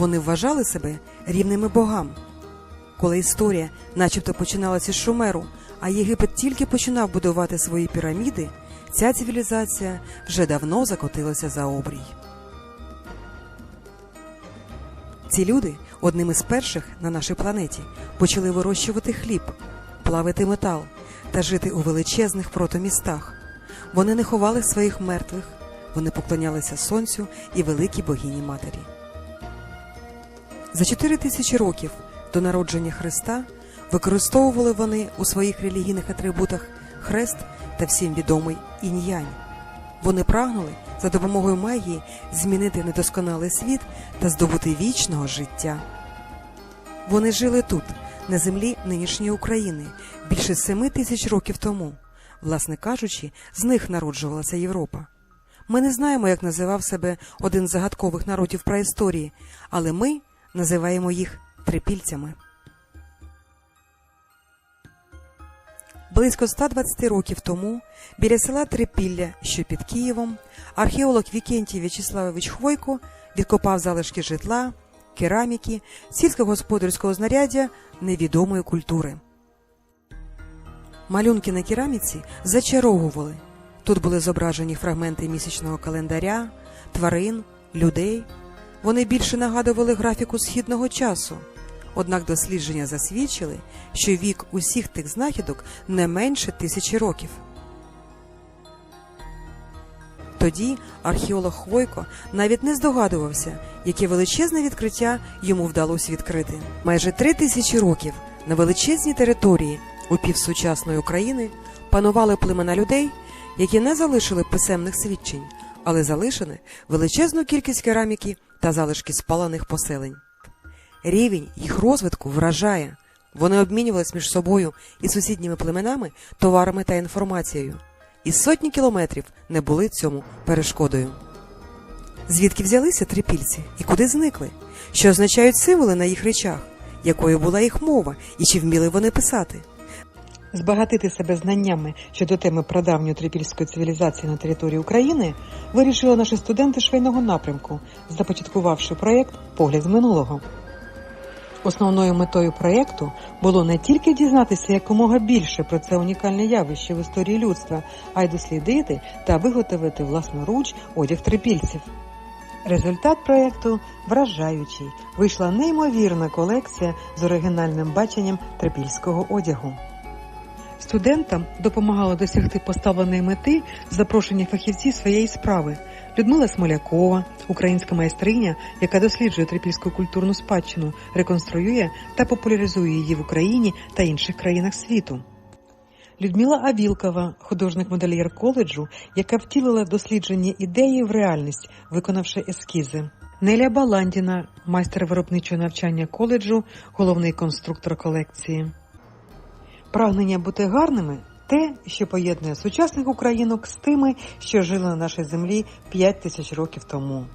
Вони вважали себе рівними богам. Коли історія начебто починалася з Шумеру, а Єгипет тільки починав будувати свої піраміди, ця цивілізація вже давно закотилася за обрій. Ці люди одним із перших на нашій планеті почали вирощувати хліб, плавити метал та жити у величезних протомістах. Вони не ховали своїх мертвих, вони поклонялися сонцю і великій богині матері. За чотири тисячі років до народження Христа використовували вони у своїх релігійних атрибутах хрест та всім відомий інь-янь. Вони прагнули за допомогою магії змінити недосконалий світ та здобути вічного життя. Вони жили тут, на землі нинішньої України, більше семи тисяч років тому. Власне кажучи, з них народжувалася Європа. Ми не знаємо, як називав себе один з загадкових народів праісторії, але ми називаємо їх трипільцями. Близько 120 років тому біля села Трипілля, що під Києвом, археолог Вікентій В'ячеславович Хвойко відкопав залишки житла, кераміки, сільськогосподарського знаряддя невідомої культури. Малюнки на кераміці зачаровували. Тут були зображені фрагменти місячного календаря, тварин, людей. Вони більше нагадували графіку східного часу. Однак дослідження засвідчили, що вік усіх тих знахідок не менше тисячі років. Тоді археолог Хвойко навіть не здогадувався, яке величезне відкриття йому вдалося відкрити. Майже три тисячі років на величезній території у півсучасної України панували племена людей, які не залишили писемних свідчень, але залишили величезну кількість кераміки та залишки спалених поселень. Рівень їх розвитку вражає. Вони обмінювалися між собою і сусідніми племенами товарами та інформацією. І сотні кілометрів не були цьому перешкодою. Звідки взялися трипільці і куди зникли? Що означають символи на їх речах? Якою була їх мова і чи вміли вони писати? Збагатити себе знаннями щодо теми прадавньої трипільської цивілізації на території України вирішили наші студенти швейного напрямку, започаткувавши проєкт Погляд з минулого. Основною метою проєкту було не тільки дізнатися якомога більше про це унікальне явище в історії людства, а й дослідити та виготовити власноруч одяг трипільців. Результат проєкту вражаючий. Вийшла неймовірна колекція з оригінальним баченням трипільського одягу. Студентам допомагало досягти поставленої мети запрошені фахівці своєї справи. Людмила Смолякова, українська майстриня, яка досліджує трипільську культурну спадщину, реконструює та популяризує її в Україні та інших країнах світу. Людмила Авілкова, художник-модельєр коледжу, яка втілила дослідження ідеї в реальність, виконавши ескізи. Неля Баландіна, майстер виробничого навчання коледжу, головний конструктор колекції. Прагнення бути гарними те, що поєднує сучасних українок з тими, що жили на нашій землі 5 тисяч років тому.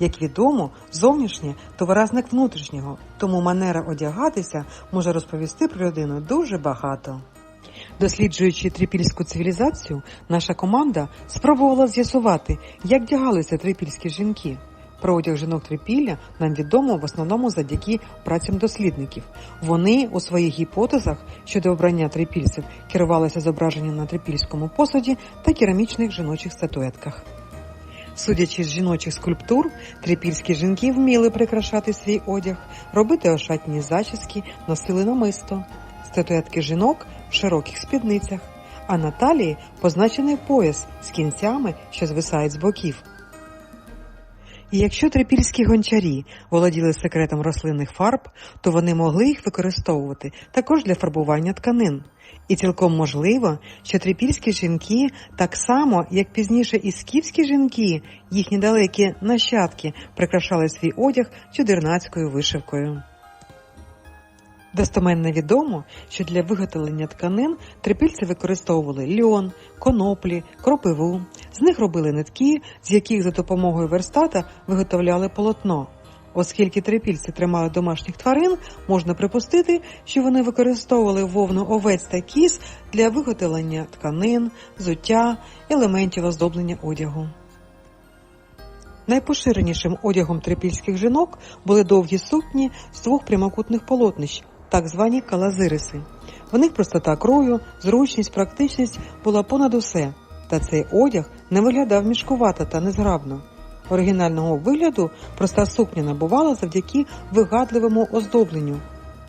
Як відомо, зовнішнє то виразник внутрішнього, тому манера одягатися може розповісти про людину дуже багато. Досліджуючи трипільську цивілізацію, наша команда спробувала з'ясувати, як вдягалися трипільські жінки. Про одяг жінок трипілля нам відомо в основному завдяки працям дослідників. Вони у своїх гіпотезах щодо обрання трипільців керувалися зображенням на трипільському посуді та керамічних жіночих статуетках. Судячи з жіночих скульптур, трипільські жінки вміли прикрашати свій одяг, робити ошатні зачіски, носили намисто, статуетки жінок в широких спідницях, а на талії позначений пояс з кінцями, що звисають з боків. І якщо трипільські гончарі володіли секретом рослинних фарб, то вони могли їх використовувати також для фарбування тканин. І цілком можливо, що трипільські жінки, так само як пізніше і скіфські жінки, їхні далекі нащадки, прикрашали свій одяг чудернацькою вишивкою. Достоменно відомо, що для виготовлення тканин трипільці використовували льон, коноплі, кропиву. З них робили нитки, з яких за допомогою верстата виготовляли полотно. Оскільки трипільці тримали домашніх тварин, можна припустити, що вони використовували вовну овець та кіз для виготовлення тканин, взуття, елементів оздоблення одягу. Найпоширенішим одягом трипільських жінок були довгі сукні з двох прямокутних полотнищ, так звані калазириси. В них простота крою, зручність, практичність була понад усе, та цей одяг не виглядав мішкувато та незграбно. Оригінального вигляду проста сукня набувала завдяки вигадливому оздобленню.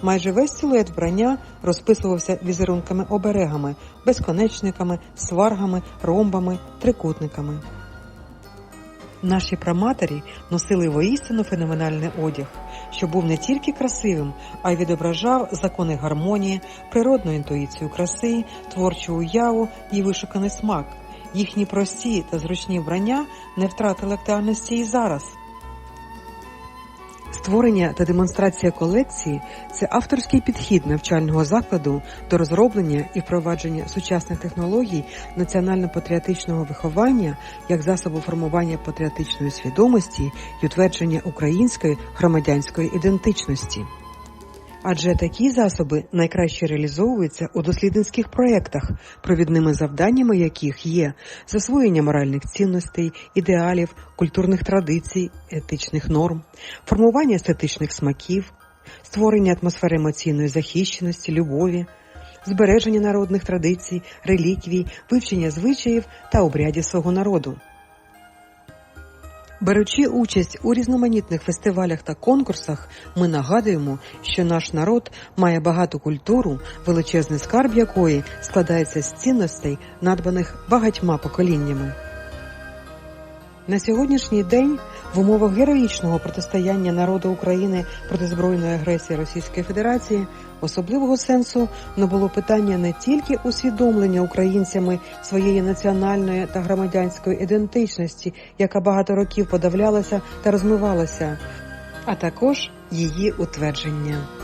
Майже весь силует вбрання розписувався візерунками оберегами, безконечниками, сваргами, ромбами, трикутниками. Наші праматері носили воістину феноменальний одяг, що був не тільки красивим, а й відображав закони гармонії, природну інтуїцію краси, творчу уяву і вишуканий смак. Їхні прості та зручні вбрання не втратили актуальності і зараз. Створення та демонстрація колекції це авторський підхід навчального закладу до розроблення і впровадження сучасних технологій національно-патріотичного виховання як засобу формування патріотичної свідомості і утвердження української громадянської ідентичності. Адже такі засоби найкраще реалізовуються у дослідницьких проєктах, провідними завданнями яких є засвоєння моральних цінностей, ідеалів, культурних традицій, етичних норм, формування естетичних смаків, створення атмосфери емоційної захищеності, любові, збереження народних традицій, реліквій, вивчення звичаїв та обрядів свого народу. Беручи участь у різноманітних фестивалях та конкурсах, ми нагадуємо, що наш народ має багату культуру, величезний скарб якої складається з цінностей, надбаних багатьма поколіннями. На сьогоднішній день в умовах героїчного протистояння народу України проти збройної агресії Російської Федерації особливого сенсу набуло питання не тільки усвідомлення українцями своєї національної та громадянської ідентичності, яка багато років подавлялася та розмивалася, а також її утвердження.